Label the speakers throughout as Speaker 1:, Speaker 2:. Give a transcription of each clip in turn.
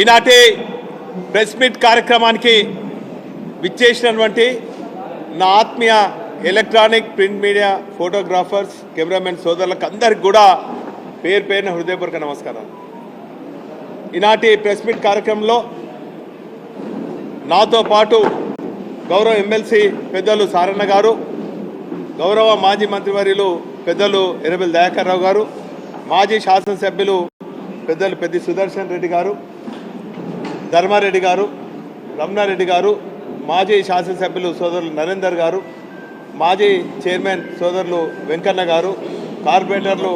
Speaker 1: ఈనాటి press meet కార్యక్రమానికి విచ్చేసినటువంటి నా ఆత్మీయ electronic print media photographers cameramen సోదరులకు అందరికి కూడా పేరు పేరున హృదయపూర్వక నమస్కారాలు. ఈనాటి ప్రెస్ మీట్ కార్యక్రమంలో నాతో పాటు గౌరవ ఎమ్మెల్సీ పెద్దలు సారన్న గారు గౌరవ మాజీ మంత్రివర్యులు పెద్దలు ఎర్రబెల్లి దయాకర్ రావు గారు మాజీ శాసనసభ్యులు పెద్దలు పెద్ది సుదర్శన్ రెడ్డి గారు ధర్మారెడ్డి గారు రమణారెడ్డి గారు మాజీ శాసనసభ్యులు సోదరులు నరేందర్ గారు మాజీ చైర్మన్ సోదరులు వెంకన్న గారు కార్పొరేటర్లు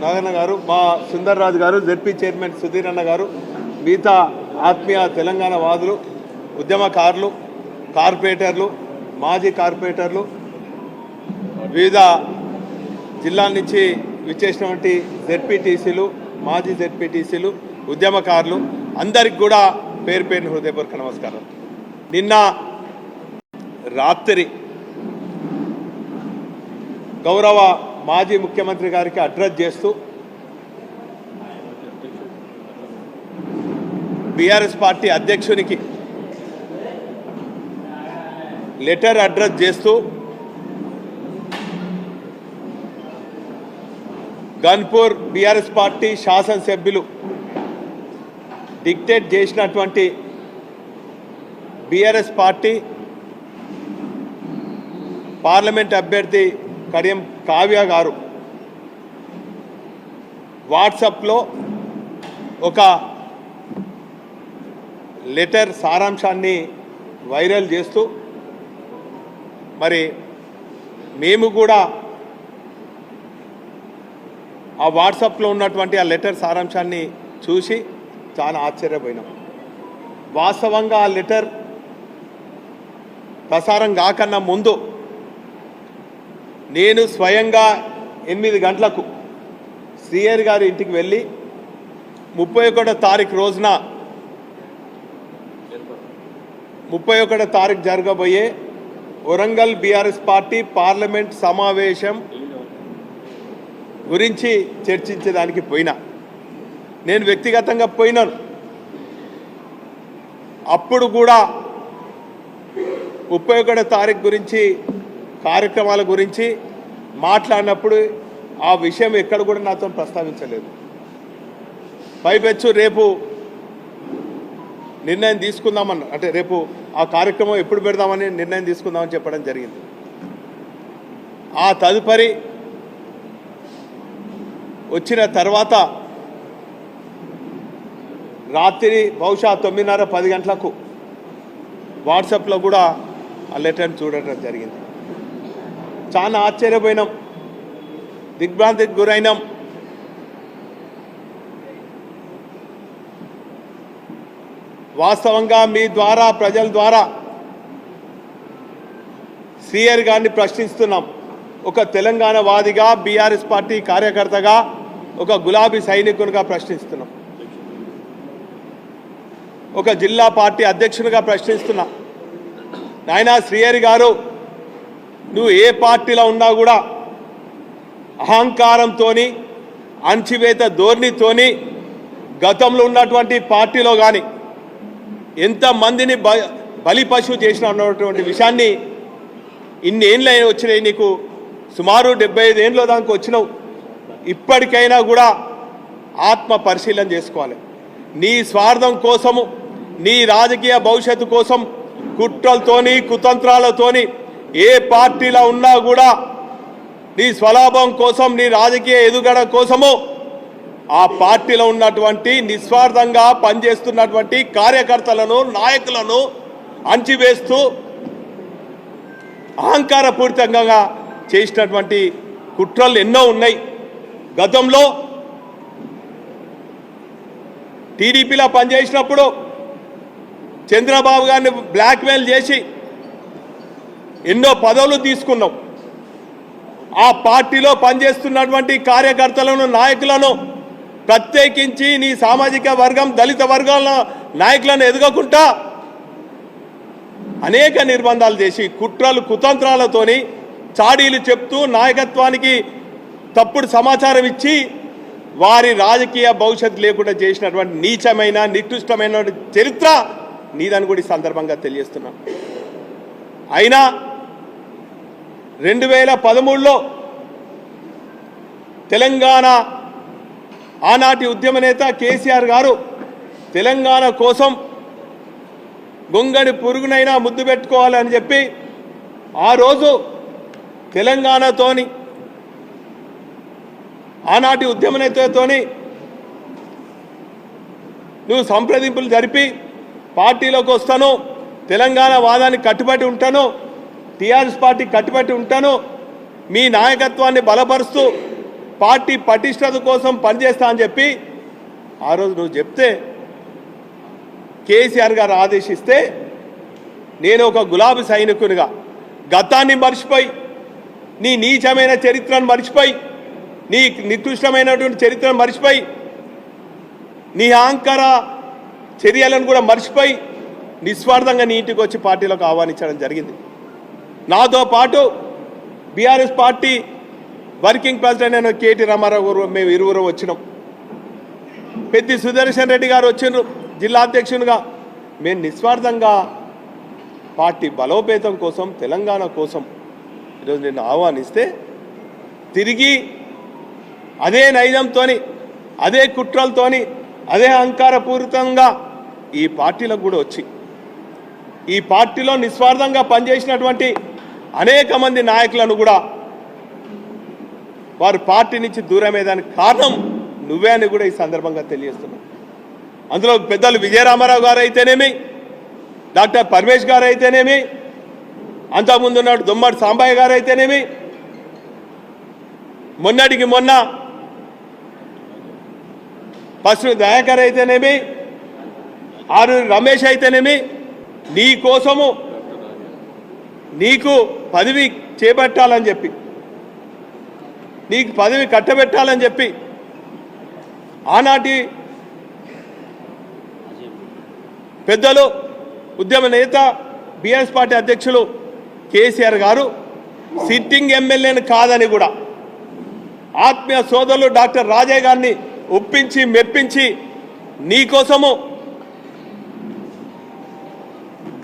Speaker 1: నాగన్న గారు మా సుందర్ రాజు గారు జెడ్పీ చైర్మన్ సుధీర్ అన్న గారు మిగతా ఆత్మీయ తెలంగాణ వాదులు ఉద్యమకారులు కార్పొరేటర్లు మాజీ కార్పొరేటర్లు వివిధ జిల్లాల నుంచి విచ్చేసినటువంటి జెడ్పీటీసీలు మాజీ జెడ్పీటీసీలు ఉద్యమకారులు అందరికి కూడా పేరు పేరున హృదయపూర్వక నమస్కారం. నిన్న రాత్రి గౌరవ మాజీ ముఖ్యమంత్రి గారికి అడ్రస్ చేస్తూ బీఆర్ఎస్ పార్టీ అధ్యక్షునికి లెటర్ అడ్రస్ చేస్తూ గన్పూర్ బీఆర్ఎస్ పార్టీ శాసనసభ్యులు డిక్టేట్ చేసినటువంటి బీఆర్ఎస్ పార్టీ పార్లమెంట్ అభ్యర్థి కడియం కావ్య గారు వాట్సాప్లో ఒక లెటర్ సారాంశాన్ని వైరల్ చేస్తూ మరి మేము కూడా ఆ వాట్సాప్లో ఉన్నటువంటి ఆ లెటర్ సారాంశాన్ని చూసి చాలా ఆశ్చర్యపోయినాం. వాస్తవంగా ఆ లెటర్ ప్రసారం కాకన్నా ముందు నేను స్వయంగా ఎనిమిది గంటలకు సిఆర్ గారి ఇంటికి వెళ్ళి ముప్పై ఒకటో తారీఖు రోజున ముప్పై ఒకటో తారీఖు జరగబోయే వరంగల్ బీఆర్ఎస్ పార్టీ పార్లమెంట్ సమావేశం గురించి చర్చించడానికి పోయినా. నేను వ్యక్తిగతంగా పోయినాను. అప్పుడు కూడా ముప్పై ఒకటో తారీఖు గురించి కార్యక్రమాల గురించి మాట్లాడినప్పుడు ఆ విషయం ఎక్కడ కూడా నాతో ప్రస్తావించలేదు. పైపెచ్చు రేపు నిర్ణయం తీసుకుందామని అంటే రేపు ఆ కార్యక్రమం ఎప్పుడు పెడదామని నిర్ణయం తీసుకుందామని చెప్పడం జరిగింది. ఆ తదుపరి వచ్చిన తర్వాత రాత్రి బహుశా తొమ్మిదిన్నర పది గంటలకు వాట్సాప్లో కూడా ఆ లెటర్ని చూడటం జరిగింది. చాలా ఆశ్చర్యపోయినాం. దిగ్భ్రాంతికి గురైనాం. వాస్తవంగా మీ ద్వారా ప్రజల ద్వారా సీఆర్ గారిని ప్రశ్నిస్తున్నాం. ఒక తెలంగాణ వాదిగా బీఆర్ఎస్ పార్టీ కార్యకర్తగా ఒక గులాబీ సైనికునిగా ప్రశ్నిస్తున్నాం. ఒక జిల్లా పార్టీ అధ్యక్షునిగా ప్రశ్నిస్తున్నా. నాయనా శ్రీహరి గారు నువ్వు ఏ పార్టీలో ఉన్నా కూడా అహంకారంతోని అణచివేత ధోరణితోని గతంలో ఉన్నటువంటి పార్టీలో కానీ ఎంతమందిని బ బలి పశువు చేసిన అన్నటువంటి విషయాన్ని ఇన్ని ఏళ్ళు వచ్చినాయి నీకు సుమారు డెబ్బై ఐదు దానికి వచ్చినావు. ఇప్పటికైనా కూడా ఆత్మ పరిశీలన చేసుకోవాలి. నీ స్వార్థం కోసము నీ రాజకీయ భవిష్యత్తు కోసం కుట్రలతోని కుతంత్రాలతోని ఏ పార్టీలో ఉన్నా కూడా నీ స్వలాభం కోసం నీ రాజకీయ ఎదుగడ కోసము ఆ పార్టీలో ఉన్నటువంటి నిస్వార్థంగా పనిచేస్తున్నటువంటి కార్యకర్తలను నాయకులను అంచివేస్తూ అహంకారపూరితంగా చేసినటువంటి కుట్రలు ఎన్నో ఉన్నాయి. గతంలో టీడీపీలో పనిచేసినప్పుడు చంద్రబాబు గారిని బ్లాక్మెయిల్ చేసి ఎన్నో పదవులు తీసుకున్నాం. ఆ పార్టీలో పనిచేస్తున్నటువంటి కార్యకర్తలను నాయకులను ప్రత్యేకించి నీ సామాజిక వర్గం దళిత వర్గాల నాయకులను ఎదగకుండా అనేక నిర్బంధాలు చేసి కుట్రలు కుతంత్రాలతోని చాడీలు చెప్తూ నాయకత్వానికి తప్పుడు సమాచారం ఇచ్చి వారి రాజకీయ భవిష్యత్తు లేకుండా చేసినటువంటి నీచమైన నికృష్టమైన చరిత్ర నీదని కూడా ఈ సందర్భంగా తెలియజేస్తున్నాను అయినా రెండు వేల పదమూడులో తెలంగాణ ఆనాటి ఉద్యమ నేత కేసీఆర్ గారు తెలంగాణ కోసం గొంగడి పురుగునైనా ముద్దు పెట్టుకోవాలని చెప్పి ఆ రోజు తెలంగాణతోని ఆనాటి ఉద్యమ నేతతోని నువ్వు సంప్రదింపులు జరిపి పార్టీలోకి వస్తాను తెలంగాణ వాదానికి కట్టుబడి ఉంటాను టీఆర్ఎస్ పార్టీ కట్టుబడి ఉంటాను మీ నాయకత్వాన్ని బలపరుస్తూ పార్టీ పటిష్టత కోసం పనిచేస్తా అని చెప్పి ఆ రోజు నువ్వు చెప్తే కేసీఆర్ గారు ఆదేశిస్తే నేను ఒక గులాబీ సైనికునిగా గతాన్ని మర్చిపోయి నీ నీచమైన చరిత్రను మర్చిపోయి నీ నికృష్టమైనటువంటి చరిత్రను మర్చిపోయి నీ అహంకార చర్యలను కూడా మర్చిపోయి నిస్వార్థంగా నీటికి వచ్చి పార్టీలోకి ఆహ్వానించడం జరిగింది. నాతో పాటు బీఆర్ఎస్ పార్టీ వర్కింగ్ ప్రెసిడెంట్ అయిన కేటీ రామారావు గారు మేము ఇరువురు వచ్చినాం. పెద్ది సుదర్శన్ రెడ్డి గారు వచ్చిండ్రు జిల్లా అధ్యక్షునిగా. మేము నిస్వార్థంగా పార్టీ బలోపేతం కోసం తెలంగాణ కోసం ఈరోజు నేను ఆహ్వానిస్తే తిరిగి అదే నైజంతో అదే కుట్రలతోని అదే అహంకారపూరితంగా ఈ పార్టీలకు కూడా వచ్చి ఈ పార్టీలో నిస్వార్థంగా పనిచేసినటువంటి అనేక మంది నాయకులను కూడా వారు పార్టీ నుంచి దూరమయ్యేదానికి కారణం నువ్వే అని కూడా ఈ సందర్భంగా తెలియజేస్తున్నావు అందులో పెద్దలు విజయరామారావు గారు అయితేనేమి డాక్టర్ పరమేష్ గారు అయితేనేమి అంతకుముందు ఉన్నాడు దుమ్మడి సాంబయ్య గారు అయితేనేమి మొన్నటికి మొన్న పశు దయాకర్ అయితేనేమి ఆరు రమేష్ అయితేనేమి? నీ కోసము నీకు పదవి చేపట్టాలని చెప్పి. నీకు పదవి కట్టబెట్టాలని చెప్పి. ఆనాటి పెద్దలు ఉద్యమ నేత బీఆర్ఎస్ పార్టీ అధ్యక్షులు కేసీఆర్ గారు సిట్టింగ్ ఎమ్మెల్యేని కాదని కూడా ఆత్మీయ సోదరులు డాక్టర్ రాజయ్య గారిని ఒప్పించి మెప్పించి నీకోసము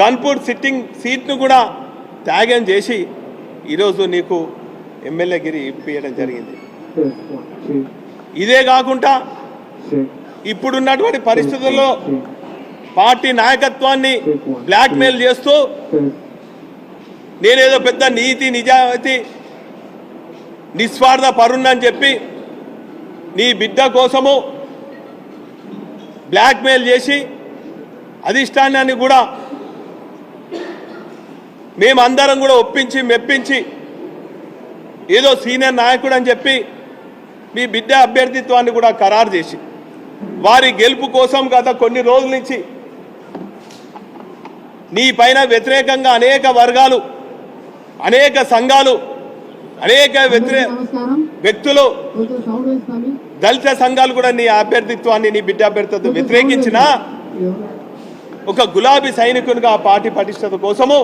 Speaker 1: గన్పూర్ సిట్టింగ్ సీట్ను కూడా త్యాగం చేసి ఈరోజు నీకు ఎమ్మెల్యే గిరి ఇప్పించడం జరిగింది. ఇదే కాకుండా ఇప్పుడున్నటువంటి పరిస్థితుల్లో పార్టీ నాయకత్వాన్ని బ్లాక్మెయిల్ చేస్తూ నేనేదో పెద్ద నీతి నిజాయితీ నిస్వార్థ పరుణ్ణని చెప్పి నీ బిడ్డ కోసము బ్లాక్మెయిల్ చేసి అధిష్టానాన్ని కూడా మేమందరం కూడా ఒప్పించి మెప్పించి ఏదో సీనియర్ నాయకుడు అని చెప్పి మీ బిడ్డ అభ్యర్థిత్వాన్ని కూడా ఖరారు చేసి వారి గెలుపు కోసం గత కొన్ని రోజుల నుంచి నీ పైన వ్యతిరేకంగా అనేక వర్గాలు అనేక సంఘాలు అనేక వ్యతిరే వ్యక్తులు దళిత సంఘాలు కూడా నీ అభ్యర్థిత్వాన్ని నీ బిడ్డ అభ్యర్థిత్వం వ్యతిరేకించిన ఒక గులాబీ సైనికునిగా ఆ పార్టీ పటిష్టత కోసము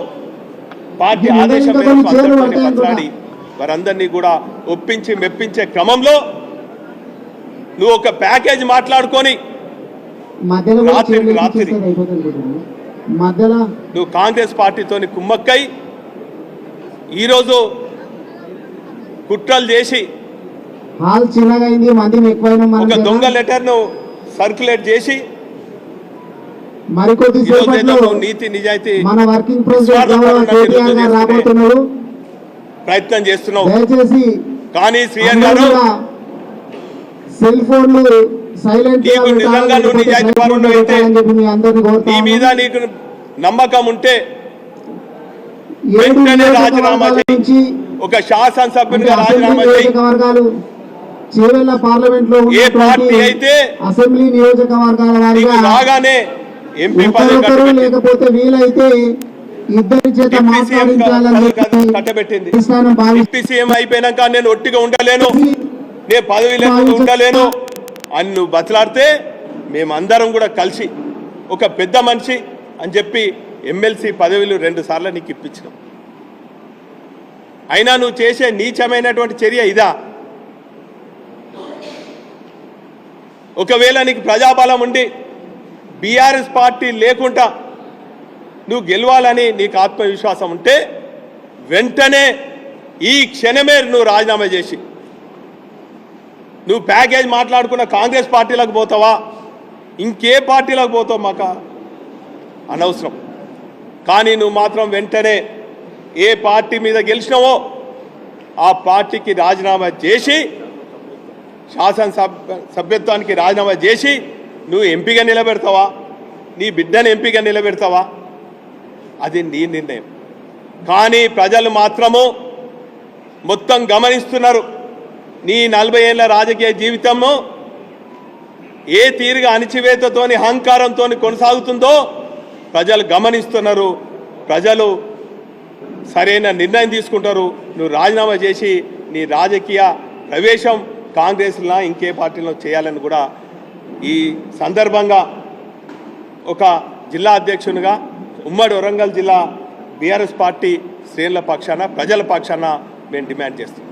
Speaker 1: పార్టీ ఆదేశం మేరకు
Speaker 2: అంటే
Speaker 1: మాట్లాడి వారందరినీ కూడా ఒప్పించి మెప్పించే క్రమంలో నువ్వు ఒక ప్యాకేజ్ మాట్లాడుకొని రాత్రి- నువ్వు కాంగ్రెస్ పార్టీతోని కుమ్మక్కై ఈరోజు కుట్రలు చేసి ఒక దొంగ లెటర్ను సర్క్యులేట్ చేసి
Speaker 2: మరికొద్ది సేపట్లో
Speaker 1: నీతి నిజాయితీ
Speaker 2: మన వర్కింగ్ ప్రెసిడెంట్ కేటీఆర్ గారు
Speaker 1: ప్రయత్నం చేస్తున్నావు
Speaker 2: దయచేసి
Speaker 1: కానీ గారు
Speaker 2: సెల్ ఫోన్లు సైలెంట్
Speaker 1: నీ మీద నీకు నమ్మకం ఉంటే వెంటనే రాజీనామా ఒక శాసనసభ్యునిగా రాజీనామా చేయి.
Speaker 2: పార్లమెంట్లో
Speaker 1: ఏ పార్టీ అయితే
Speaker 2: అసెంబ్లీ నియోజకవర్గాల
Speaker 1: రాగానే
Speaker 2: ఒకరొకరు లేకపోతే వీలైతే ఇద్దరి చేత మాట్లాడించాలని
Speaker 1: కట్టబెట్టింది. డిప్యూటీ సీఎం అయిపోయినాక నేను ఒట్టిగా ఉండలేను. నేను పదవి లేకుండా ఉండలేను. అని నువ్వు బతలాడితే మేమందరం కూడా కలిసి ఒక పెద్ద మనిషి అని చెప్పి ఎమ్మెల్సీ పదవులు రెండు సార్లు నీకు ఇప్పించినాం. అయినా నువ్వు చేసే నీచమైనటువంటి చర్య ఇదా? ఒకవేళ నీకు ప్రజాబలం ఉండి బీఆర్ఎస్ పార్టీ లేకుండా నువ్వు గెలవాలని నీకు ఆత్మవిశ్వాసం ఉంటే వెంటనే ఈ క్షణమే నువ్వు రాజీనామా చేసి. నువ్వు ప్యాకేజ్ మాట్లాడుకున్న కాంగ్రెస్ పార్టీలకు పోతావా? ఇంకే పార్టీలకు పోతావు మాక? అనవసరం. కానీ నువ్వు మాత్రం వెంటనే ఏ పార్టీ మీద గెలిచినావో ఆ పార్టీకి రాజీనామా చేసి శాసనసభ సభ్యత్వానికి రాజీనామా చేసి నువ్వు ఎంపీగా నిలబెడతావా? నీ బిడ్డను ఎంపీగా నిలబెడతావా? అది నీ నిర్ణయం. కానీ ప్రజలు మాత్రము మొత్తం గమనిస్తున్నారు. నీ నలభై ఏళ్ళ రాజకీయ జీవితము ఏ తీరుగా అణిచివేతతోని అహంకారంతో కొనసాగుతుందో ప్రజలు గమనిస్తున్నారు. ప్రజలు సరైన నిర్ణయం తీసుకుంటారు. నువ్వు రాజీనామా చేసి నీ రాజకీయ ప్రవేశం కాంగ్రెస్లో ఇంకే పార్టీలో చేయాలని కూడా ఈ సందర్భంగా ఒక జిల్లా అధ్యక్షునిగా ఉమ్మడి వరంగల్ జిల్లా బీఆర్ఎస్ పార్టీ శ్రేణుల పక్షాన ప్రజల పక్షాన మేము డిమాండ్ చేస్తున్నాం.